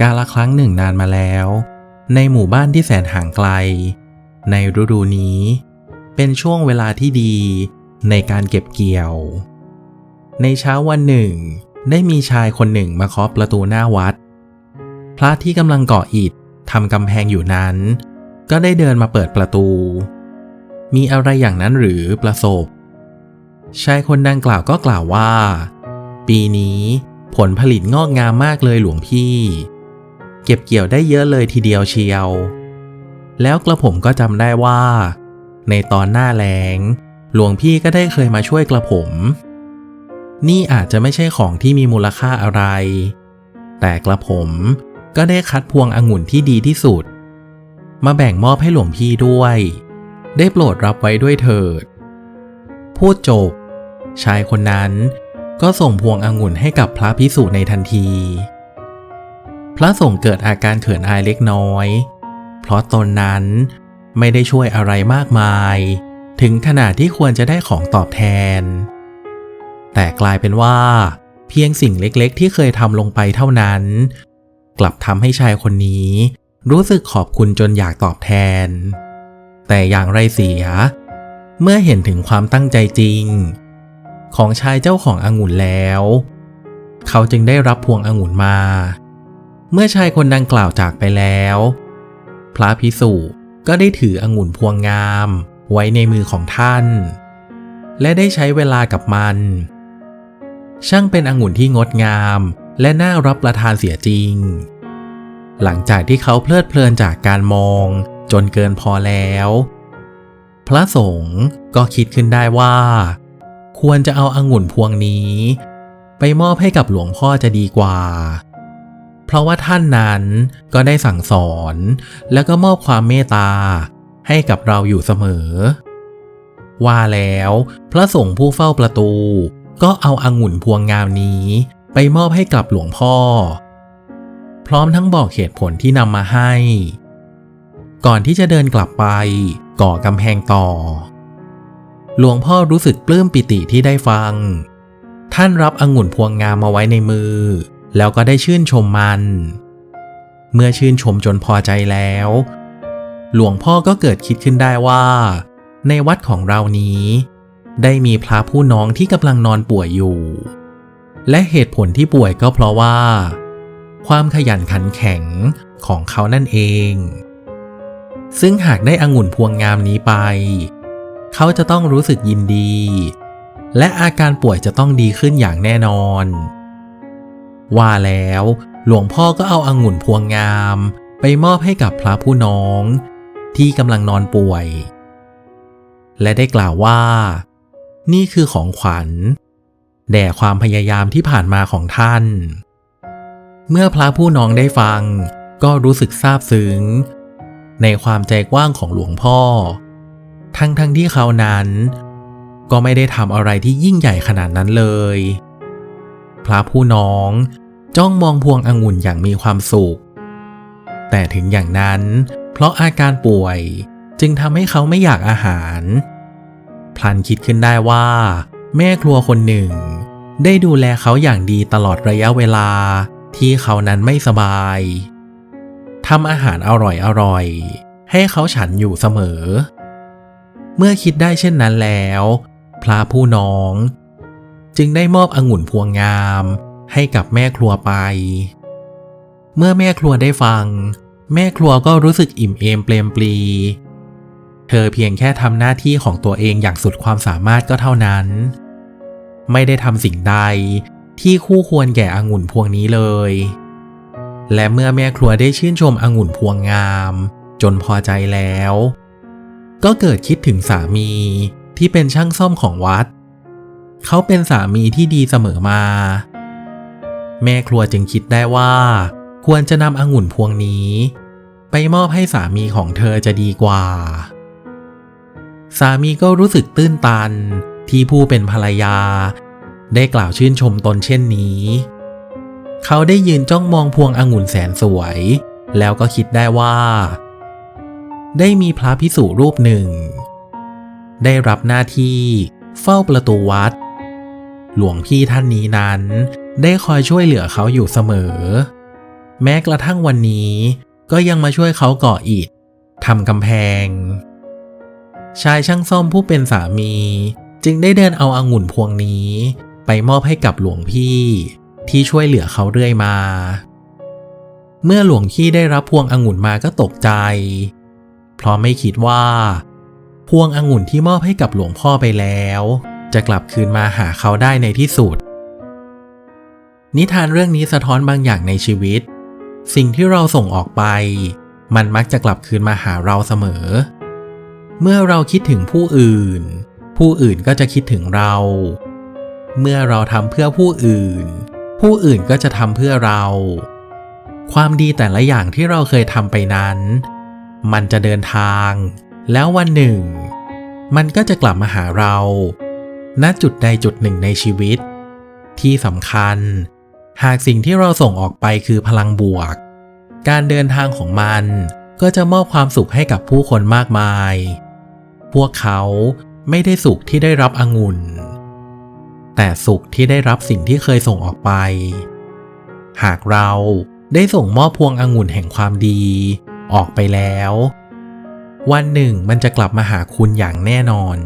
กาละครั้งหนึ่งนานมาแล้ว ในหมู่บ้านที่แสนห่างไกล ในฤดูนี้ เป็นช่วงเวลาที่ดีในการเก็บเกี่ยว ในเช้าวันหนึ่ง ได้มีชายคนหนึ่งมาเคาะประตูหน้าวัด พระที่กำลังก่ออิฐทำกำแพงอยู่นั้น ก็ได้เดินมาเปิดประตู มีอะไรอย่างนั้นหรือประสบ ชายคนดังกล่าวก็กล่าวว่า ปีนี้ผลผลิตงอกงามมากเลยหลวงพี่ เก็บเกี่ยวได้เยอะเลยทีเดียวเชียว แล้วกระผมก็จำได้ว่า ในตอนหน้าแล้ง หลวงพี่ก็ได้เคยมาช่วยกระผม นี่อาจจะไม่ใช่ของที่มีมูลค่าอะไร แต่กระผมก็ได้คัดพวงองุ่นที่ดีที่สุด มาแบ่งมอบให้หลวงพี่ด้วย ได้โปรดรับไว้ด้วยเถิด พูดจบ ชายคนนั้นก็ส่งพวงองุ่นให้กับพระพิสุในทันที พระสงฆ์เกิดอาการเขินอายเล็กน้อย เพราะตนนั้นไม่ได้ช่วยอะไรมากมาย ถึงขนาดที่ควรจะได้ของตอบแทน แต่กลายเป็นว่า เพียงสิ่งเล็กๆ ที่เคยทำลงไปเท่านั้น กลับทำให้ชายคนนี้ รู้สึกขอบคุณจนอยากตอบแทน แต่อย่างไรเสีย เมื่อเห็นถึงความตั้งใจจริง ของชายเจ้าขององุ่นแล้ว เขาจึงได้รับพวงองุ่นมา เมื่อชายคนดังกล่าวจากไปแล้ว พระพิสุก็ได้ถือองุ่นพวงงาม ไว้ในมือของท่าน และได้ใช้เวลากับมัน ช่างเป็นองุ่นที่งดงาม และน่ารับประทานเสียจริง หลังจากที่เขาเพลิดเพลินจากการมอง จนเกินพอแล้ว พระสงฆ์ก็คิดขึ้นได้ว่า ควรจะเอาองุ่นพวงนี้ ไปมอบให้กับหลวงพ่อจะดีกว่า เพราะว่าท่านนั้นก็ได้สั่งสอน แล้วก็มอบความเมตตาให้กับเราอยู่เสมอ ว่าแล้วพระสงฆ์ผู้เฝ้าประตู ก็เอาอางุ่นพวงงามนี้ ไปมอบให้กับหลวงพ่อ พร้อมทั้งบอกเหตุผลที่นำมาให้ ก่อนที่จะเดินกลับไป ก่อกำแพงต่อ หลวงพ่อรู้สึกปลื้มปิติที่ได้ฟัง ท่านรับองุ่นพวงงามมาไว้ในมือ แล้วก็ได้ชื่นชมมัน เมื่อชื่นชมจนพอใจแล้ว หลวงพ่อก็เกิดคิดขึ้นได้ว่า ในวัดของเรานี้ ได้มีพระผู้น้องที่กำลังนอนป่วยอยู่ และเหตุผลที่ป่วยก็เพราะว่า ความขยันขันแข็งของเขานั่นเอง ซึ่งหากได้องุ่นพวงงามนี้ไป เขาจะต้องรู้สึกยินดี และอาการป่วยจะต้องดีขึ้นอย่างแน่นอน ว่าแล้วหลวงพ่อก็เอาอางุ่นพวงงาม ไปมอบให้กับพระผู้น้อง ที่กำลังนอนป่วย และได้กล่าวว่า นี่คือของขวัญ แด่ความพยายามที่ผ่านมาของท่าน เมื่อพระผู้น้องได้ฟัง ก็รู้สึกซาบซึ้ง ในความใจกว้างของหลวงพ่อ ทั้งทั้งที่เขานั้น ก็ไม่ได้ทำอะไรที่ยิ่งใหญ่ขนาดนั้นเลย พระผู้น้อง จ้องมองพวงองุ่นอย่างมีความสุข แต่ถึงอย่างนั้น เพราะอาการป่วยจึงทำให้เขาไม่อยากอาหาร พลันคิดขึ้นได้ว่า แม่ครัวคนหนึ่ง ได้ดูแลเขาอย่างดีตลอดระยะเวลาที่เขานั้นไม่สบายทำอาหารอร่อยๆให้เขาฉันอยู่เสมอ เมื่อคิดได้เช่นนั้นแล้ว พระผู้น้อง จึงได้มอบองุ่นพวงงาม ให้กับแม่ครัวไป เมื่อแม่ครัวได้ฟัง แม่ครัวก็รู้สึกอิ่มเอมเปลมปลี เธอเพียงแค่ทำหน้าที่ของตัวเองอย่างสุดความสามารถก็เท่านั้น ไม่ได้ทำสิ่งใดที่คู่ควรแก่องุ่นพวงนี้เลย และเมื่อแม่ครัวได้ชื่นชมองุ่นพวงงาม จนพอใจแล้ว ก็เกิดคิดถึงสามีที่เป็นช่างซ่อมของวัด เขาเป็นสามีที่ดีเสมอมา แม่ครัวจึงคิดได้ว่า ควรจะนำองุ่นพวงนี้ ไปมอบให้สามีของเธอจะดีกว่า สามีก็รู้สึกตื้นตันที่ผู้เป็นภรรยา ได้กล่าวชื่นชมตนเช่นนี้ เขาได้ยืนจ้องมองพวงองุ่นแสนสวย แล้วก็คิดได้ว่า ได้มีพระพิสุรูปหนึ่ง ได้รับหน้าที่เฝ้าประตูวัด หลวงพี่ท่านนี้นั้น ได้คอยช่วยเหลือเขาอยู่เสมอ แม้กระทั่งวันนี้ ก็ยังมาช่วยเขาก่ออิฐทำกำแพง ชายช่างซ่อมผู้เป็นสามี จึงได้เดินเอาอางุ่นพวงนี้ ไปมอบให้กับหลวงพี่ ที่ช่วยเหลือเขาเรื่อยมา เมื่อหลวงพี่ได้รับพวงองุ่นมาก็ตกใจ เพราะไม่คิดว่า พวงองุ่นที่มอบให้กับหลวงพ่อไปแล้ว จะกลับคืนมาหาเขาได้ในที่สุด นิทานเรื่องนี้สะท้อนบางอย่างในชีวิต สิ่งที่เราส่งออกไป มันมักจะกลับคืนมาหาเราเสมอ เมื่อเราคิดถึงผู้อื่น ผู้อื่นก็จะคิดถึงเรา เมื่อเราทำเพื่อผู้อื่น ผู้อื่นก็จะทำเพื่อเรา ความดีแต่ละอย่างที่เราเคยทำไปนั้น มันจะเดินทาง แล้ววันหนึ่ง มันก็จะกลับมาหาเรา ณจุดใดจุดหนึ่งในชีวิต ที่สำคัญ หากสิ่งที่เราส่งออกไปคือพลังบวก การเดินทางของมันก็จะมอบความสุขให้กับผู้คนมากมาย พวกเขาไม่ได้สุขที่ได้รับองุ่น แต่สุขที่ได้รับสิ่งที่เคยส่งออกไป หากเราได้ส่งมอบพวงองุ่นแห่งความดี ออกไปแล้ว วันหนึ่งมันจะกลับมาหาคุณอย่างแน่นอน